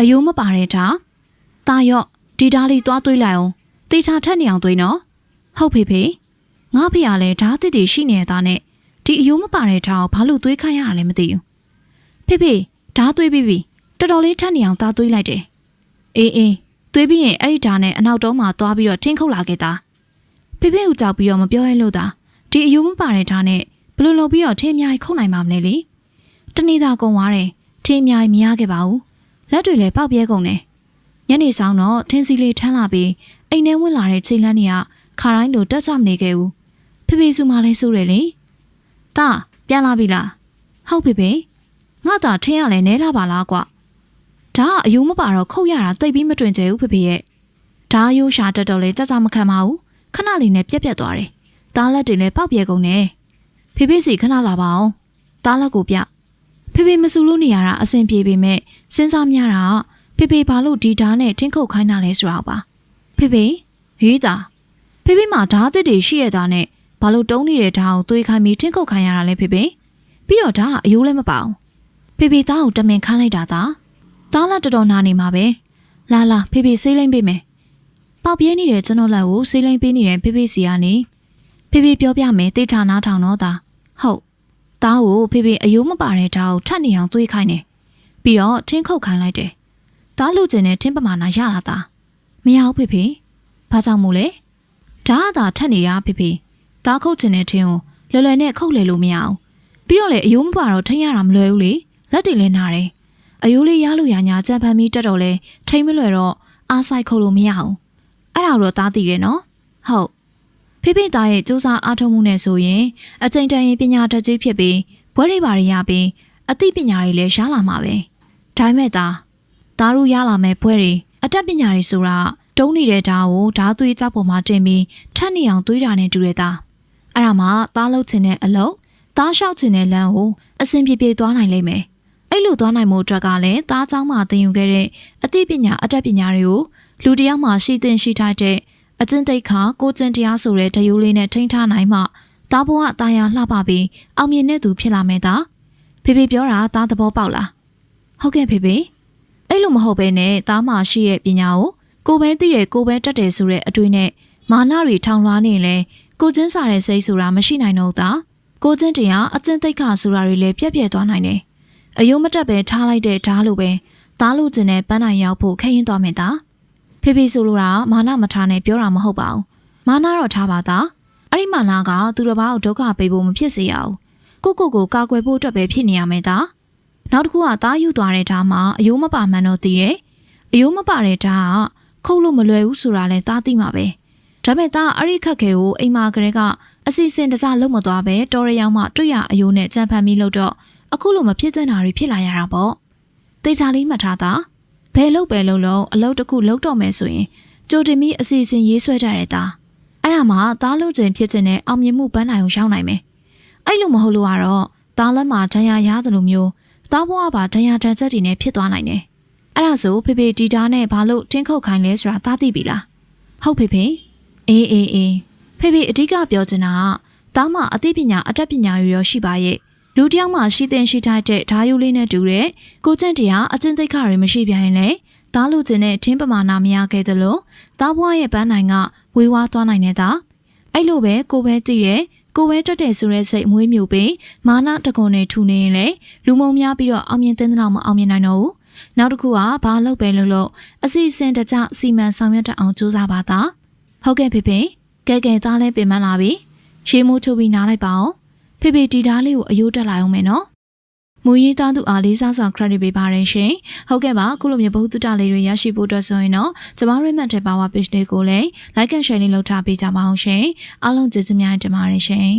အယိုးမပါတဲ့တာတာရော့ဒီဓာလီသွားသွေးလိုက်အောင်တေချာထက်နေအောင်သွေးနော်ဟုတ်ဖေဖေငါဖေကလည်းဓာတစ်တွေရှိနေတာနဲ့ဒီအယိုးမပါတဲ့တာကိုဘာလို့သွေးခိုင်းရတာလဲမသိဘူးဖေဖေဓာသွေးပြီးပြီတော်တော်လေးထက်နေအောင်သားသွေးလိုက်တယ်အေးအေးသွေးပြီးရင်အဲ့ဒီဓာနဲ့အနောက်တုံးမှာသွားပြီးတော့ထင်းခုတ်လာခဲ့တာဖေဖေကိုကြောက်ပြီးတော့မပြောရလို့တာဒီအယိုးမပါတဲ့ဓာနဲ့ဘလို့လုံပြီးတော့ထင်းအများကြီးခုတ်နိုင်မှာမလဲလေတနေ့သာကုန်သွားတယ်ထင်းအများကြီးမရခဲ့ပါဘူး လက်တွေလည်းပေါက်ပြဲကုန်တယ်ညနေဆောင်တော့ထင်းစီလေးထမ်းလာပြီးအိမ်ထဲဝင်လာတဲ့ချိန်လန်းတွေကခါတိုင်းလိုတက်ကြမနေခဲ့ဘူးဖေဖေစုမလဲစိုးတယ်လေတာပြန်လာပြီလားဟုတ်ဖေဖေငါသာထင်းရလဲနဲလာပါလားကွာဒါကအယိုးမပါတော့ခုတ်ရတာတိတ်ပြီးမတွင်ကျဲဘူးဖေဖေရဲ့ဒါအယိုးရှာတက်တော့လဲတက်ကြမခံပါဘူးခဏလေးနဲ့ပြက်ပြက်သွားတယ်တားလက်တွေလည်းပေါက်ပြဲကုန်တယ်ဖေဖေစီခဏလာပါအောင်တားလက်ကိုပြ ဖေဖေမဆူလို့နေရတာအဆင်ပြေပေမဲ့စဉ်းစားများတာကဖေဖေဘာလို့ဒီဓာတ်နဲ့ထင်းခုတ်ခိုင်းတာလဲဆိုတာပါဖေဖေဟေးတာဖေဖေမှာဓာတ်အသစ်တွေရှိရတာနဲ့ဘာလို့တုံးနေတဲ့ဓာတ်ကိုသွေးခိုင်းပြီးထင်းခုတ်ခိုင်းရတာလဲဖေဖေပြီးတော့ဓာတ်ကအယိုးလည်းမပါအောင်ဖေဖေသားကိုတမင်ခိုင်းလိုက်တာသာသားလာတော်တော်နာနေမှာပဲလာလာဖေဖေဆေးလိမ့်ပေးမယ်ပေါက်ပြဲနေတဲ့ကျွန်တော်လက်ကိုဆေးလိမ့်ပေးနေတဲ့ဖေဖေစီကနေဖေဖေပြောပြမယ်တိတ်ချနားထောင်တော့သာဟုတ် သားကိုဖေဖေအယိုးမပါတဲ့ဓာတ်ကိုထပ်နေအောင်သွေးခိုင်းတယ်ပြီးတော့ထင်းခုတ်ခိုင်းလိုက်တယ်တားလူကျင်တဲ့တင်းပမာဏရလာတာမရဘူးဖေဖေဘာကြောင့်မို့လဲဒါကသာထက်နေတာဖေဖေတားခုတ်ကျင်တဲ့တင်းကိုလွယ်လွယ်နဲ့ခုတ်လေလို့မရအောင်ပြီးတော့လေအယိုးမပါတော့ထိရတာမလွယ်ဘူးလေလက်တွေလည်းနာတယ်အယိုးလေးရလို့ရညာကြံဖန်ပြီးတက်တော့လဲထိမလွယ်တော့အားဆိုင်ခုတ်လို့မရအောင်အဲ့ဒါတော့တားသိတယ်နော်ဟုတ် ဖေဖေသားရဲ့စူးစမ်းအားထုတ်မှုနဲ့ဆိုရင်အချိန်တန်ရင်ပညာတတ်ကြီးဖြစ်ပြီးဘွဲတွေပါရရပြီးအသိပညာတွေလည်းရလာမှာပဲဒါပေမဲ့သား သားတို့ရလာမဲ့ဘွဲတွေအတတ်ပညာတွေဆိုတာတုံးနေတဲ့ဓာတ်ကိုဓာတ်သွေးကြောက်ပေါ်မှာတင်ပြီးထက်နေအောင်သွေးတာနဲ့တူတဲ့သားအဲ့ဒါမှသားလှုပ်ချင်တဲ့အလုပ်သားလျှောက်ချင်တဲ့လမ်းကိုအဆင်ပြေပြေသွားနိုင်လိမ့်မယ်အဲ့လိုသွားနိုင်မှုအတွက်ကလည်းသားเจ้าမှသင်ယူခဲ့တဲ့အသိပညာအတတ်ပညာတွေကိုလူတစ်ယောက်မှရှိသင်ရှိထားတဲ့ အကျင့်သိက္ခာကိုကျင့်တရားဆိုတဲ့တယူလေးနဲ့ထိန်းထားနိုင်မှသားဘဝတာယာလှပပြီးအောင်မြင်တဲ့သူဖြစ်လာမယ်သားဖေဖေပြောတာသားသဘောပေါက်လားဟုတ်ကဲ့ဖေဖေအဲ့လိုမဟုတ်ဘဲနဲ့သားမရှိရဲ့ပညာကိုကိုပဲသိတယ်ကိုပဲတတ်တယ်ဆိုတဲ့အတွေ့နဲ့မာနတွေထောင်လွှားနေလဲကိုချင်းစားတဲ့စိတ်ဆိုတာမရှိနိုင်တော့တာကိုချင်းတရားအကျင့်သိက္ခာဆိုတာတွေလည်းပြက်ပြက်သွားနိုင်တယ်အယုံမတက်ပဲထားလိုက်တဲ့ဓာတ်လိုပဲသားလို့ကျင်တဲ့ပန်းနိုင်ရောက်ဖို့ခရင်သွားမယ်သား ဖေဖေဆိုလိုတာမာနမထားနဲ့ပြောတာမဟုတ်ပါဘူးမာနတော့ထားပါသားအဲ့ဒီမာနကသူတစ်ပါးကိုဒုက္ခပေးဖို့မဖြစ်စေရအောင်ကိုကိုကိုကာကွယ်ဖို့အတွက်ပဲဖြစ်နေရမယ်သားနောက်တစ်ခုကသားယူသွားတဲ့ဓာတ်မှာအယိုးမပါမှန်းတော့သိတယ်။အယိုးမပါတဲ့ဓာတ်ကခုတ်လို့မလွယ်ဘူးဆိုတာလဲသားသိမှာပဲ။ဒါပေမဲ့သားအဲ့ဒီခက်ခဲကိုအိမ်မာကလေးကအစီအစဉ်တစားလုံးမသွားပဲတော်ရရောက်မှတွေ့ရအယိုးနဲ့ကြံဖန်ပြီးလို့တော့အခုလိုမဖြစ်သင့်တာတွေဖြစ်လာရတာပေါ့။တေချာလေးမှတ်ထားတာ ဘယ်လို့ပဲလုံးလုံးအလုပ်တစ်ခုလုပ်တော့မယ်ဆိုရင်ကြိုတင်ပြီးအစီအစဉ်ရေးဆွဲကြတဲ့သားအဲ့ဒါမှသားလုံးချင်းဖြစ်တဲ့အောင်မြင်မှုပန်းနိုင်ကိုရောက်နိုင်မယ်။အဲ့လိုမဟုတ်လို့ကတော့သားလက်မှာဒဏ်ရာရတယ်လို့မျိုးသားဘွားပါဒဏ်ရာဒဏ်ချက်တွေနဲ့ဖြစ်သွားနိုင်တယ်။အဲ့ဒါဆိုဖေဖေဒီတာနဲ့ဘာလို့တင်းခုတ်ခိုင်းလဲဆိုတာသားသိပြီလား။ဟုတ်ဖေဖေ။အေးအေးအေးဖေဖေအဓိကပြောချင်တာကသားမအသိပညာအတတ်ပညာတွေရောရှိပါရဲ့။ လူတစ်ယောက်မှရှိတဲ့ရှိထိုက်တဲ့ဓာယူလေးနဲ့တူတဲ့ကိုကျင့်တရားအကျင့်သိက္ခာတွေမရှိပြန်ရင်လေသားလူချင်းနဲ့ထင်းပမာဏမရခဲ့သလိုသားဘွားရဲ့ပန်းနိုင်ကဝေဝါးသွားနိုင်နေတာ။အဲ့လိုပဲကိုပဲသိတဲ့ကိုပဲတက်တယ်ဆိုတဲ့စိတ်အမွေးမြူပြီးမာနတကုံနဲ့ထူနေရင်လေလူမုံများပြီးတော့အောင်မြင်တဲ့တဲ့မအောင်မြင်နိုင်တော့ဘူးနောက်တစ်ခုကဘာလုပ်ပဲလို့လို့အစီအစဉ်တကျစီမံဆောင်ရွက်တတ်အောင်ကြိုးစားပါသားဟုတ်ကဲ့ဖေဖေကဲကဲသားလဲပြင်ပန်းလာပြီရှေးမိုးထုတ်ပြီးနားလိုက်ပါအောင် ဖေဖေဒီဓာတ်လေးကိုအယိုးတက်လာအောင်မယ်နော်မူရေးသားသူအားလေးစားစွာ credit ပေးပါရရှင်ဟုတ်ကဲ့ပါအခုလိုမျိုးဘုသူတလေးတွေရရှိဖို့အတွက်ဆိုရင်တော့ကျမတို့မှတ်တဲ့ power page လေးကိုလည်း like and share လေးလုပ်ထားပေးကြပါအောင်ရှင်အားလုံးကျေးဇူးများတင်ပါတယ်ရှင်